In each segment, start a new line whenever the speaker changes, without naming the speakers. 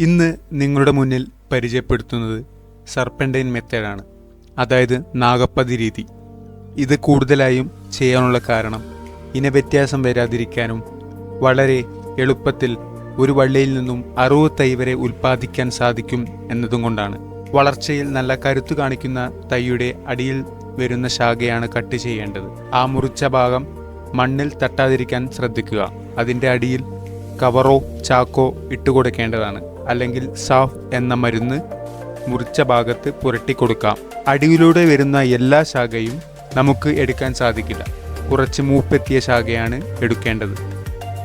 ഇന്ന് നിങ്ങളുടെ മുന്നിൽ പരിചയപ്പെടുത്തുന്നത് സർപ്പന്റൈൻ മെത്തേഡാണ്. അതായത് നാഗപ്പതി രീതി. ഇത് കൂടുതലായും ചെയ്യാനുള്ള കാരണം ഇനവ്യത്യാസം വരാതിരിക്കാനും വളരെ എളുപ്പത്തിൽ ഒരു വള്ളിയിൽ നിന്നും അറുപത് തൈ വരെ ഉൽപ്പാദിക്കാൻ സാധിക്കും എന്നതും കൊണ്ടാണ്. വളർച്ചയിൽ നല്ല കരുത്തു കാണിക്കുന്ന തൈയുടെ അടിയിൽ വരുന്ന ശാഖയാണ് കട്ട് ചെയ്യേണ്ടത്. ആ മുറിച്ച ഭാഗം മണ്ണിൽ തട്ടാതിരിക്കാൻ ശ്രദ്ധിക്കുക. അതിന്റെ അടിയിൽ കവറോ ചാക്കോ ഇട്ടുകൊടുക്കേണ്ടതാണ്. അല്ലെങ്കിൽ സാഫ് എന്ന മരുന്ന് മുറിച്ച ഭാഗത്ത് പുരട്ടിക്കൊടുക്കാം അടിയിലൂടെ വരുന്ന എല്ലാ ശാഖയും നമുക്ക് എടുക്കാൻ സാധിക്കില്ല. കുറച്ച് മൂപ്പെത്തിയ ശാഖയാണ് എടുക്കേണ്ടത്.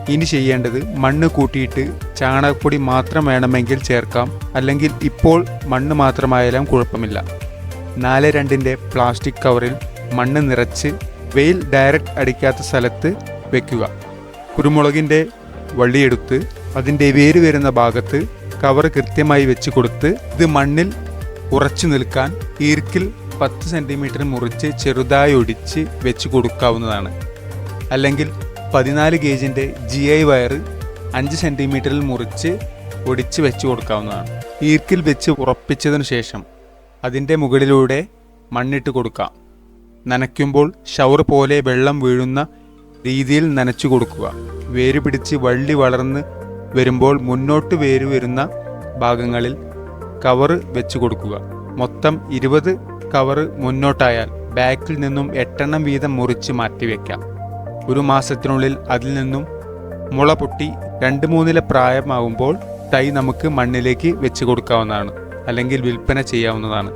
ഇനി ചെയ്യേണ്ടത് മണ്ണ് കൂട്ടിയിട്ട് ചാണകപ്പൊടി മാത്രം വേണമെങ്കിൽ ചേർക്കാം. അല്ലെങ്കിൽ ഇപ്പോൾ മണ്ണ് മാത്രമായാലും കുഴപ്പമില്ല. നാല് രണ്ടിന്റെ പ്ലാസ്റ്റിക് കവറിൽ മണ്ണ് നിറച്ച് വെയിൽ ഡയറക്റ്റ് അടിക്കാത്ത സ്ഥലത്ത് വെക്കുക. കുരുമുളകിന്റെ വള്ളിയെടുത്ത് അതിന്റെ വേര് വരുന്ന ഭാഗത്ത് കവർ കൃത്യമായി വെച്ച് കൊടുത്ത് ഇത് മണ്ണിൽ ഉറച്ചു നിൽക്കാൻ ഈർക്കിൽ പത്ത് സെന്റിമീറ്റർ മുറിച്ച് ചെറുതായി ഒടിച്ച് വെച്ച് കൊടുക്കാവുന്നതാണ്. അല്ലെങ്കിൽ പതിനാല് ഗേജിന്റെ ജി ഐ വയർ അഞ്ച് സെന്റിമീറ്ററിൽ മുറിച്ച് ഒടിച്ച് വെച്ച് കൊടുക്കാവുന്നതാണ്. ഈർക്കിൽ വെച്ച് ഉറപ്പിച്ചതിനു ശേഷം അതിന്റെ മുകളിലൂടെ മണ്ണിട്ട് കൊടുക്കാം. നനയ്ക്കുമ്പോൾ ഷവർ പോലെ വെള്ളം വീഴുന്ന രീതിയിൽ നനച്ചു കൊടുക്കുക. വേര് പിടിച്ച് വള്ളി വളർന്ന് വരുമ്പോൾ മുന്നോട്ട് വേര് വരുന്ന ഭാഗങ്ങളിൽ കവറ് വെച്ച് കൊടുക്കുക. മൊത്തം ഇരുപത് കവറ് മുന്നോട്ടായാൽ ബാക്കിൽ നിന്നും എട്ടെണ്ണം വീതം മുറിച്ച് മാറ്റിവെക്കാം ഒരു മാസത്തിനുള്ളിൽ അതിൽ നിന്നും മുള പൊട്ടി രണ്ട് മൂന്നില പ്രായമാകുമ്പോൾ തൈ നമുക്ക് മണ്ണിലേക്ക് വെച്ച് കൊടുക്കാവുന്നതാണ്. അല്ലെങ്കിൽ വിൽപ്പന ചെയ്യാവുന്നതാണ്.